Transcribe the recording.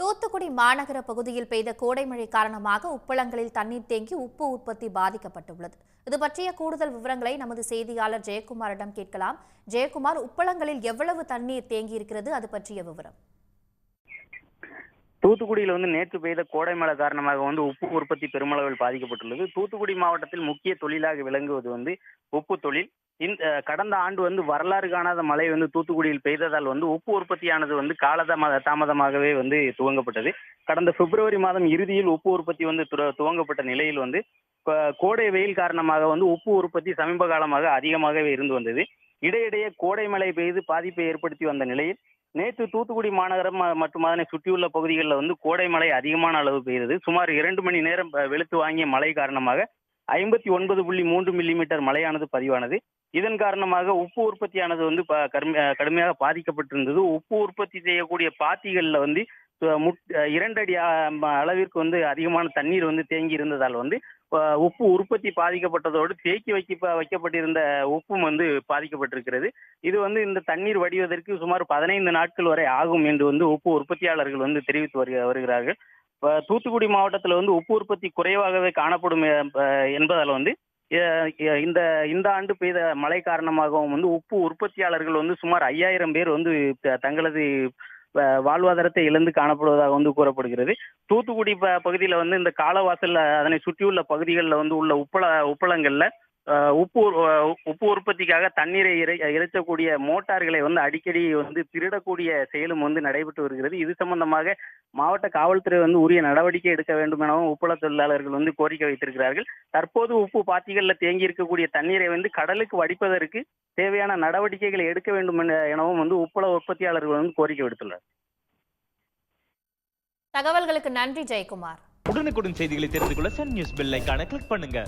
தூத்துக்குடி மாநகர பகுதியில் பெய்த கோடை மழை காரணமாக உப்பளங்களில் தண்ணீர் தேங்கி உப்பு உற்பத்தி பாதிக்கப்பட்டுள்ளது. இது பற்றிய கூடுதல் விவரங்களை நமது செய்தியாளர் ஜெயக்குமாரிடம் கேட்கலாம். ஜெயக்குமார் உப்பளங்களில் எவ்வளவு தண்ணீர் தேங்கி இருக்கிறது அது பற்றிய விவரம். தூத்துக்குடியில் வந்து நேற்று பெய்த கோடை மழை காரணமாக வந்து உப்பு உற்பத்தி பெருமளவில் பாதிக்கப்பட்டுள்ளது. தூத்துக்குடி மாவட்டத்தில் முக்கிய தொழிலாக விளங்குவது வந்து உப்பு தொழில். இந்த கடந்த ஆண்டு வந்து வரலாறு காணாத மழை வந்து தூத்துக்குடியில் பெய்ததால் வந்து உப்பு உற்பத்தியானது வந்து காலதாமத தாமதமாகவே வந்து துவங்கப்பட்டது. கடந்த பிப்ரவரி மாதம் இறுதியில் உப்பு உற்பத்தி வந்து துவங்கப்பட்ட நிலையில் வந்து கோடை வெயில் காரணமாக வந்து உப்பு உற்பத்தி சமீப காலமாக அதிகமாகவே இருந்து வந்தது. இடையிடையே கோடை மழை பெய்து பாதிப்பை ஏற்படுத்தி வந்த நிலையில் நேற்று தூத்துக்குடி மாநகரம் மற்றும் அதனை சுற்றியுள்ள பகுதிகளில் வந்து கோடை மழை அதிகமான அளவு பெய்தது. சுமார் இரண்டு மணி நேரம் வெளுத்து வாங்கிய மழை காரணமாக ஐம்பத்தி ஒன்பது புள்ளி மூன்று மில்லிமீட்டர் மழையானது பதிவானது. இதன் காரணமாக உப்பு உற்பத்தியானது வந்து ப- கடுமையாக பாதிக்கப்பட்டிருந்தது. உப்பு உற்பத்தி செய்யக்கூடிய பாத்திகளில் வந்து இரண்டடி இரண்டு அடி அளவிற்கு வந்து அதிகமான தண்ணீர் வந்து தேங்கி இருந்ததால் வந்து உப்பு உற்பத்தி பாதிக்கப்பட்டதோடு தேக்கி வைக்க வைக்கப்பட்டிருந்த உப்பும் வந்து பாதிக்கப்பட்டிருக்கிறது. இது வந்து இந்த தண்ணீர் வடிவதற்கு சுமார் பதினைந்து நாட்கள் வரை ஆகும் என்று வந்து உப்பு உற்பத்தியாளர்கள் வந்து தெரிவித்து வருக- வருகிறார்கள். தூத்துக்குடி மாவட்டத்தில் வந்து உப்பு உற்பத்தி குறைவாகவே காணப்படும் என்பதால் வந்து இந்த இந்த ஆண்டு பெய்த மழை காரணமாகவும் வந்து உப்பு உற்பத்தியாளர்கள் வந்து சுமார் ஐயாயிரம் பேர் வந்து தங்களது வாழ்வாதாரத்தை இழந்து காணப்படுவதாக வந்து கூறப்படுகிறது. தூத்துக்குடி ப பகுதியில் வந்து இந்த காலவாசல் அதனை சுற்றியுள்ள பகுதிகளில் வந்து உள்ள உப்பள உப்பளங்கள்ல உப்பு உப்பு உற்பத்திக்காக தண்ணீரை இறை இறைச்சக்கூடிய மோட்டார்களை வந்து அடிக்கடி வந்து திருடக்கூடிய செயலும் வந்து நடைபெற்று வருகிறது. இது சம்பந்தமாக மாவட்ட காவல்துறை வந்து உரிய நடவடிக்கை எடுக்க வேண்டும் எனவும் உப்பள தொழிலாளர்கள் வந்து கோரிக்கை வைத்திருக்கிறார்கள். தற்போது உப்பு பாத்திகளில் தேங்கி இருக்கக்கூடிய தண்ணீரை வந்து கடலுக்கு வடிப்பதற்கு தேவையான நடவடிக்கைகளை எடுக்க வேண்டும் என- எனவும் வந்து உப்பள உற்பத்தியாளர்கள் வந்து கோரிக்கை விடுத்துள்ளனர். தகவல்களுக்கு நன்றி ஜெயக்குமார். உடனுக்குடன் செய்திகளை தெரிந்து கொள்ள சன் நியூஸ் பெல் ஐகானை கிளிக் பண்ணுங்க.